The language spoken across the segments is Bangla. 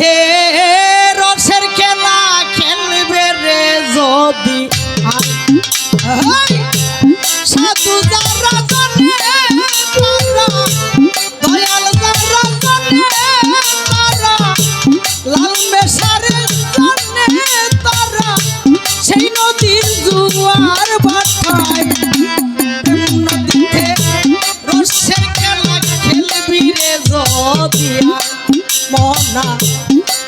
দিতে রসের খেলা খেলবে রে যদি। সাধু যারা জানে দয়াল যারা জানে, তারা, লাল মেশারের জানে, তারা, সেই নদীর জুয়ার ভাটায় নদীতে রসের খেলা খেলবি রে যদিয়া মনা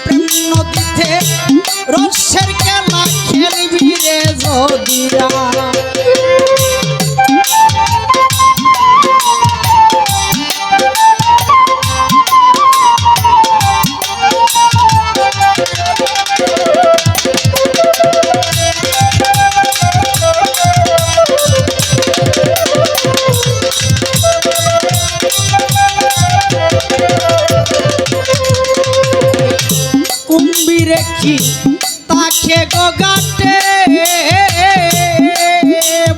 প্রেম নদীতে রসের খেলা খেলবি রে যদিয়া তাকে গগাটে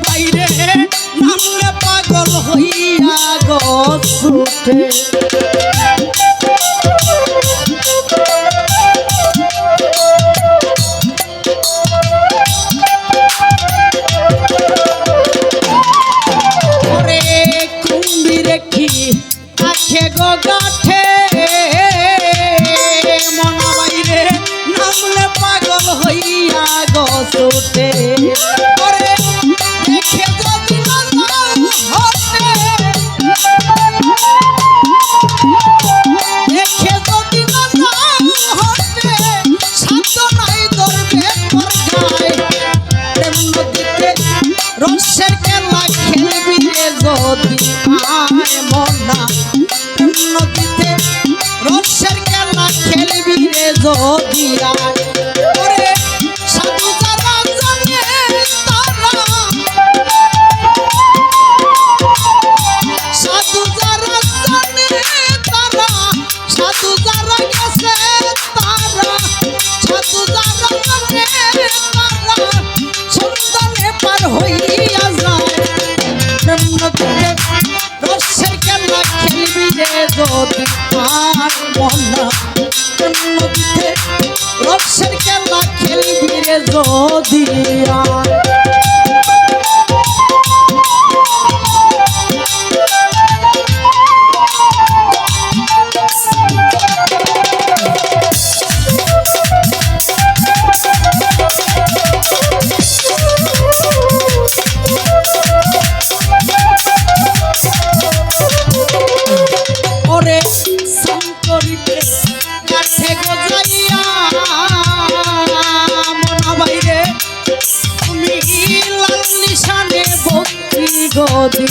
বাইরে নামলে পাগল হইয়া গছুটে ওরে কুম্ভীরে কি তাকে গগাটে মনা বাইরে নামলে পাগল হইয়া গছুটে রসের খেলা খেলবি রে যদি আর মনা প্রেম দিতে রসের খেলা খেলবি রে যদি ভক্তি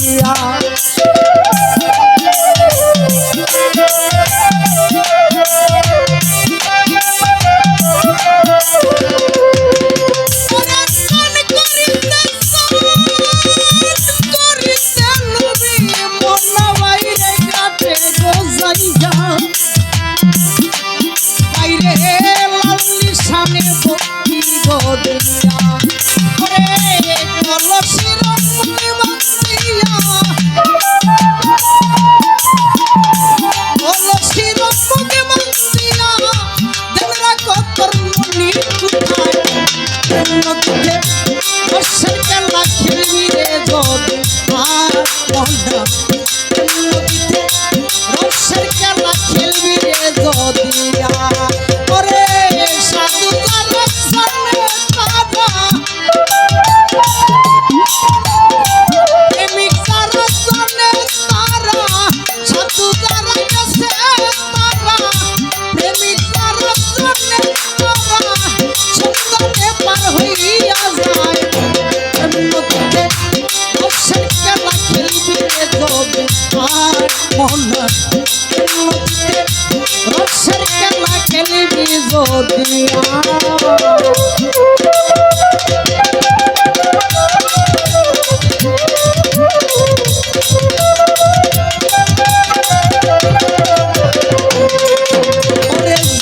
মনা রসের খেলা খেলবি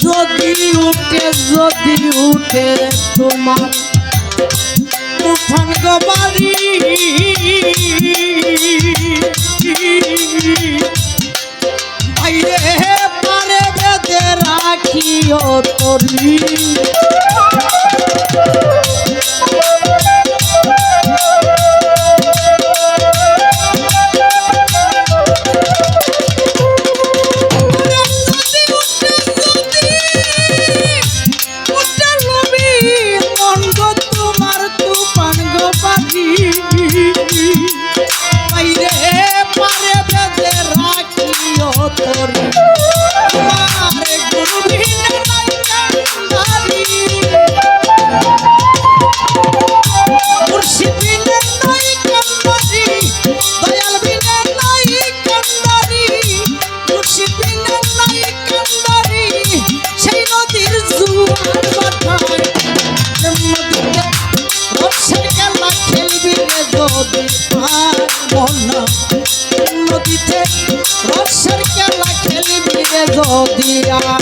যদি উঠে যদি উঠে তোমার বাড়ি। বাইরে পারে বেদের রাখিও যদি